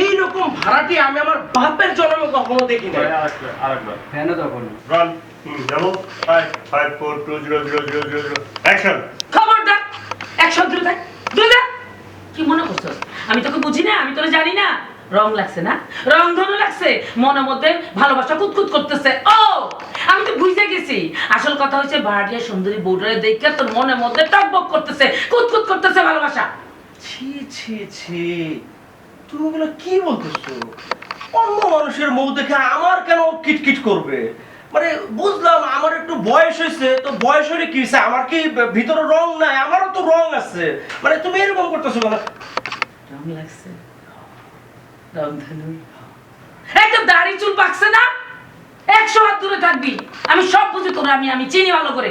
এইরকম ভাড়াটি আমি আমার বাপের জন্মে কখনো দেখি নাই আরেকবার। ফ্যানও তখন রান যাব। Five five four two zero zero zero zero zero action খবরদার একশো দূরে থাক দূরে থাক কি মনে করছস আমি তোকে বুঝি না আমি তোরা জানি না। রং লাগছে না? রং ধনু লাগছে। মনের মধ্যে ভালোবাসা কুতকুত করতেছে। ও আমি তো বুঝে গেছি। আসল কথা হচ্ছে ভাড়াটিয়া সুন্দরী বউটারে দেখে তোর মনের মধ্যে টকবক করতেছে কুতকুত করতেছে ভালোবাসা। ছি ছি ছি। তুমি এগুলো কি বলতেছো? অন্য মানুষের মুখ দেখে আমার কেন কিটকিট করবে? মানে বুঝলাম আমার একটু বয়স হয়েছে, তো বয়স হলে কি হয়েছে? আমার কি ভিতরে রং নাই? আমারও তো রং আছে। মানে তুমি এরকম করতেছো কেন? রং লাগছে। রং দাড়ি, চুল পাকছে না? একশো হাত দূরে থাকবি। আমি সব বুঝি তোর, আমি আমি চিনি ভালো করে।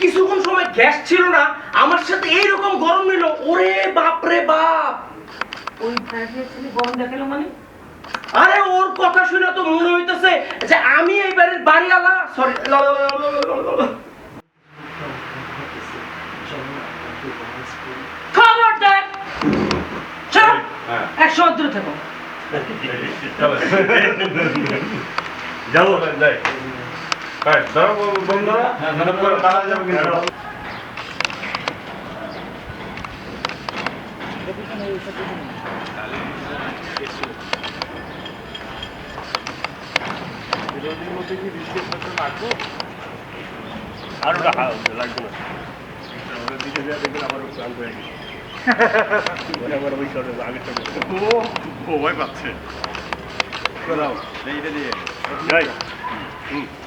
কিছুক্ষণ সময় গ্যাস ছিল না আমার সাথে এইরকম গরম নিল। ওরে বাপ রে বাপ। ওই গরম দেখাল মানে? আরে ওর কথা শুনে তো মনে হইতেছে যে আমি এই বাড়ির বাড়িওয়ালা। সরি খবরদার! চল হ্যাঁ। একশো দূরে থাকো। যাব যাই। বন্ধুরা তারা যাবে কিন্তু আর ওটা লাগবে না। ওটা দিকে দেওয়া দেখবেন আমারও প্রাণ হয়ে গেছে আমার ও ভয় পাচ্ছে যাই হুম।